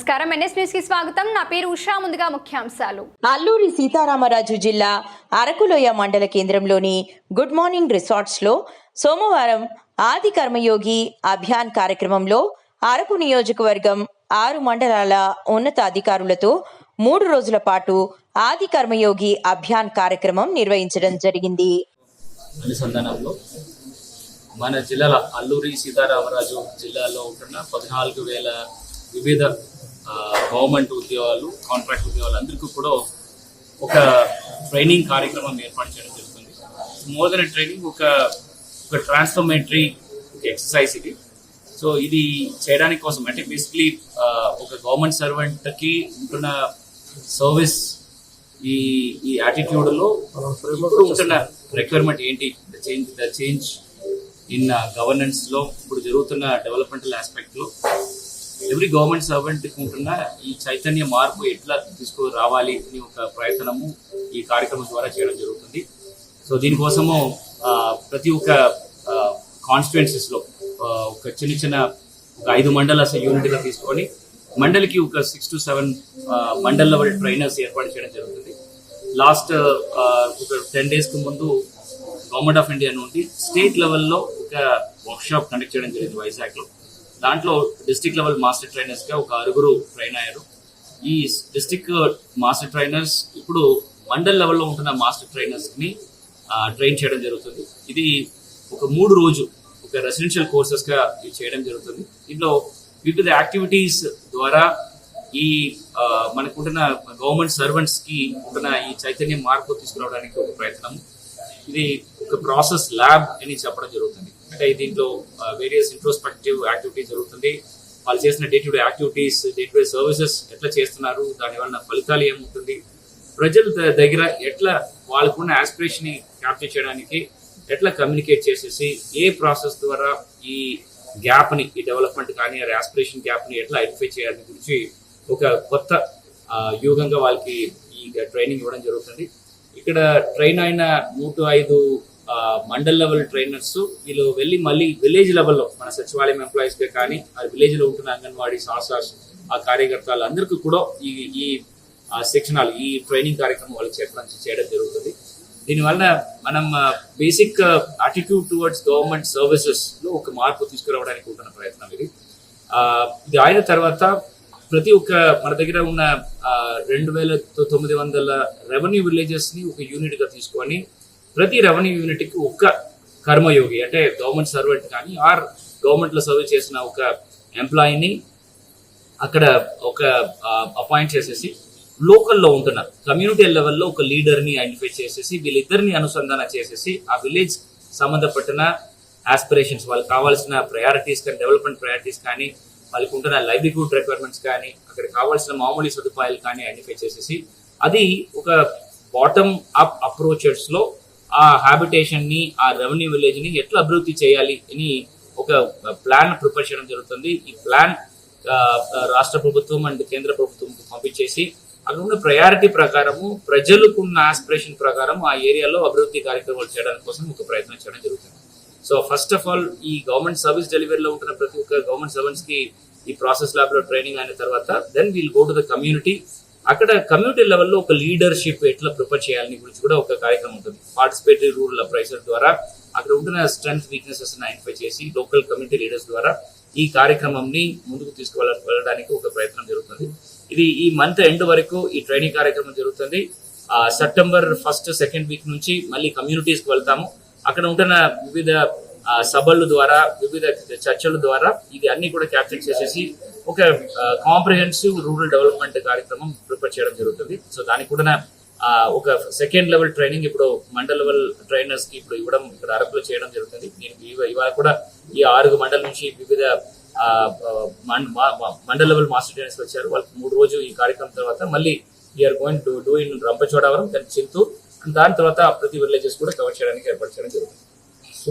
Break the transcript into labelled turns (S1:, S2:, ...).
S1: నమస్కారం. ఎన్ఎస్ న్యూస్కి స్వాగతం. నా పేరు ఉషా. ముందుగా ముఖ్యాంశాలు.
S2: అల్లూరి సీతారామరాజు జిల్లా అరకులోయ మండల కేంద్రంలోని గుడ్ మార్నింగ్ రిసార్ట్స్లో సోమవారం ఆది కర్మయోగి అభియాన్ కార్యక్రమంలో అరకు నియోజకవర్గం ఆరు మండలాల ఉన్నతాధికారులతో మూడు రోజుల పాటు ఆది కర్మయోగి అభియాన్ కార్యక్రమం నిర్వహించడం జరిగింది.
S3: అనుసంధానంలో మన జిల్లాల అల్లూరి సీతారామరాజు జిల్లాలో ఉన్న పద్నాలుగు వేల వివిధ గవర్నమెంట్ ఉద్యోగాలు కాంట్రాక్ట్ ఉద్యోగాలు అందరికీ కూడా ఒక ట్రైనింగ్ కార్యక్రమం ఏర్పాటు చేయడం జరుగుతుంది. మోర్ దెన్ ట్రైనింగ్ ఒక ఒక ట్రాన్స్ఫర్మేటరీ ఎక్సర్సైజ్ ఇది. సో ఇది చేయడానికి కోసం అంటే బేసిక్లీ ఒక గవర్నమెంట్ సర్వెంట్కి ఉంటున్న సర్వీస్ ఈ ఈ యాటిట్యూడ్లో ఇప్పుడు ఉంటున్న రిక్వైర్మెంట్ ఏంటి? The change the change in గవర్నెన్స్లో ఇప్పుడు జరుగుతున్న డెవలప్మెంటల్ ఆస్పెక్ట్లో ఎవ్రీ గవర్నమెంట్ సర్వెంట్ ఉంటున్న ఈ చైతన్య మార్పు ఎట్లా తీసుకు రావాలి అని ఒక ప్రయత్నము ఈ కార్యక్రమం ద్వారా చేయడం జరుగుతుంది. సో దీనికోసము ప్రతి ఒక్క కాన్స్టిట్యున్సీస్లో ఒక చిన్న చిన్న ఒక ఐదు మండల యూనిట్గా తీసుకొని మండలికి ఒక six to seven mandal level trainers ఏర్పాటు చేయడం జరుగుతుంది. లాస్ట్ ఒక టెన్ డేస్కి ముందు గవర్నమెంట్ ఆఫ్ ఇండియా నుండి స్టేట్ లెవెల్లో ఒక వర్క్షాప్ కండక్ట్ చేయడం జరిగింది వైజాగ్లో. దాంట్లో డిస్ట్రిక్ట్ లెవెల్ మాస్టర్ ట్రైనర్స్గా ఒక ఆరుగురు ట్రైన్ అయ్యారు. ఈ డిస్టిక్ మాస్టర్ ట్రైనర్స్ ఇప్పుడు మండల్ లెవెల్లో ఉంటున్న మాస్టర్ ట్రైనర్స్ని ట్రైన్ చేయడం జరుగుతుంది. ఇది ఒక మూడు రోజు ఒక రెసిడెన్షియల్ కోర్సెస్గా ఇది చేయడం జరుగుతుంది. దీంట్లో వివిధ యాక్టివిటీస్ ద్వారా ఈ మనకుంటున్న గవర్నమెంట్ సర్వెంట్స్కి ఉంటున్న ఈ చైతన్యం మార్పు తీసుకురావడానికి ఒక ప్రయత్నం ఇది ఒక ప్రాసెస్ ల్యాబ్ అని చెప్పడం జరుగుతుంది. అంటే దీంట్లో వేరియస్ ఇంట్రోస్పెక్టివ్ యాక్టివిటీస్ జరుగుతుంది. వాళ్ళు చేసిన day to day activities day to day services ఎట్లా చేస్తున్నారు దాని వలన ఫలితాలు ఏముంటుంది ప్రజల దగ్గర ఎట్లా వాళ్ళకున్న ఆస్పిరేషన్ని క్యాప్చర్ చేయడానికి ఎట్లా కమ్యూనికేట్ చేసేసి ఏ ప్రాసెస్ ద్వారా ఈ గ్యాప్ని ఈ డెవలప్మెంట్ కానీ ఆ ఆస్పిరేషన్ గ్యాప్ని ఎట్లా ఐడెంటిఫై చేయాలని గురించి ఒక కొత్త యూగంగా యుగంగా వాళ్ళకి ఈ ట్రైనింగ్ ఇవ్వడం జరుగుతుంది. ఇక్కడ ట్రైన్ అయిన నూట ఐదు మండల్ లెవెల్ ట్రైనర్స్ వీళ్ళు వెళ్ళి మళ్ళీ విలేజ్ లెవెల్లో మన సచివాలయం ఎంప్లాయీస్కే కానీ ఆ విలేజ్లో ఉంటున్న అంగన్వాడీ సాసాస్ ఆ కార్యకర్తలు అందరికీ కూడా ఈ ఈ శిక్షణాలు ఈ ట్రైనింగ్ కార్యక్రమం వాళ్ళకి చేయడం చేయడం జరుగుతుంది. దీనివల్ల మనం బేసిక్ అటిట్యూడ్ టువర్డ్స్ గవర్నమెంట్ సర్వీసెస్లో ఒక మార్పు తీసుకురావడానికి ఉంటున్న ప్రయత్నం ఇది. ఇది అయిన తర్వాత ప్రతి ఒక్క మన దగ్గర ఉన్న రెండు వేల తొమ్మిది వందల రెవెన్యూ విలేజెస్ని ఒక యూనిట్గా తీసుకొని ప్రతి రెవెన్యూ యూనిట్కి ఒక ఒక్క కర్మయోగి అంటే గవర్నమెంట్ సర్వెంట్ కానీ ఆర్ గవర్నమెంట్లో సర్వ్ చేసిన ఒక ఎంప్లాయీని అక్కడ ఒక అపాయింట్ చేసేసి లోకల్లో ఉంటున్న కమ్యూనిటీ లెవెల్లో ఒక లీడర్ని ఐడెంటిఫై చేసేసి వీళ్ళిద్దరిని అనుసంధానం చేసేసి ఆ విలేజ్ సంబంధపట్టిన ఆస్పిరేషన్స్ వాళ్ళకి కావాల్సిన ప్రయారిటీస్ కానీ డెవలప్మెంట్ ప్రయారిటీస్ కానీ వాళ్ళకి ఉంటున్న లైవ్లీహుడ్ రిక్వైర్మెంట్స్ కానీ అక్కడ కావాల్సిన మామూలు సదుపాయాలు కానీ ఐడెంటిఫై చేసేసి అది ఒక బాటమ్ అప్ అప్రోచెస్లో ఆ హ్యాబిటేషన్ని ఆ రెవెన్యూ విలేజ్ని ఎట్లా అభివృద్ధి చేయాలి అని ఒక ప్లాన్ ప్రిపేర్ చేయడం జరుగుతుంది. ఈ ప్లాన్ రాష్ట్ర ప్రభుత్వం అండ్ కేంద్ర ప్రభుత్వం పంపించేసి అక్కడ ఉన్న ప్రయారిటీ ప్రకారము ప్రజలకున్న ఆస్పిరేషన్ ప్రకారం ఆ ఏరియాలో అభివృద్ధి కార్యక్రమాలు చేయడానికి కోసం ఒక ప్రయత్నం చేయడం జరుగుతుంది. సో ఫస్ట్ ఆఫ్ ఆల్ ఈ గవర్నమెంట్ సర్వీస్ డెలివరీలో ఉంటున్న ప్రతి ఒక్క గవర్నమెంట్ సర్వెంట్స్కి ఈ ప్రాసెస్ ల్యాబ్లో ట్రైనింగ్ అయిన తర్వాత then we'll go to the community అక్కడ కమ్యూనిటీ లెవెల్లో ఒక లీడర్షిప్ ఎట్లా ప్రిపేర్ చేయాలని గురించి కూడా ఒక కార్యక్రమం ఉంటుంది. పార్టిసిపేటరీ రూల్ ప్రైసర్ ద్వారా అక్కడ ఉంటున్న స్ట్రెంగ్త్ వీక్నెసెస్ ఐడెంటిఫై చేసి లోకల్ కమ్యూనిటీ లీడర్స్ ద్వారా ఈ కార్యక్రమంని ముందుకు తీసుకువెళ్ళడానికి వెళ్ళడానికి ఒక ప్రయత్నం జరుగుతుంది. ఇది ఈ మంత్ ఎండ్ వరకు ఈ ట్రైనింగ్ కార్యక్రమం జరుగుతుంది. సెప్టెంబర్ ఫస్ట్ సెకండ్ వీక్ నుంచి మళ్ళీ కమ్యూనిటీస్కి వెళ్తాము. అక్కడ ఉంటున్న వివిధ సభలు ద్వారా వివిధ చర్చల ద్వారా ఇది అన్ని కూడా క్యాప్చర్ చేసేసి ఒక కాంప్రిహెన్సివ్ రూరల్ డెవలప్మెంట్ కార్యక్రమం ప్రిపేర్ చేయడం జరుగుతుంది. సో దానికి కూడా ఒక సెకండ్ లెవెల్ ట్రైనింగ్ ఇప్పుడు మండల్ లెవెల్ ట్రైనర్స్కి ఇప్పుడు ఇవ్వడం ఇక్కడ అరకులో చేయడం జరుగుతుంది. నేను ఇవాళ కూడా ఈ ఆరుగు మండల నుంచి వివిధ మండల మండల్ లెవెల్ మాస్టర్ ట్రైనర్స్ వచ్చారు. వాళ్ళకి మూడు రోజు ఈ కార్యక్రమం తర్వాత మళ్ళీ we're going to do in Rampachodavaram దాని చింతూరు దాని తర్వాత ప్రతి విలేజెస్ కూడా కవర్ చేయడానికి ఏర్పాటు చేయడం జరుగుతుంది.
S4: సో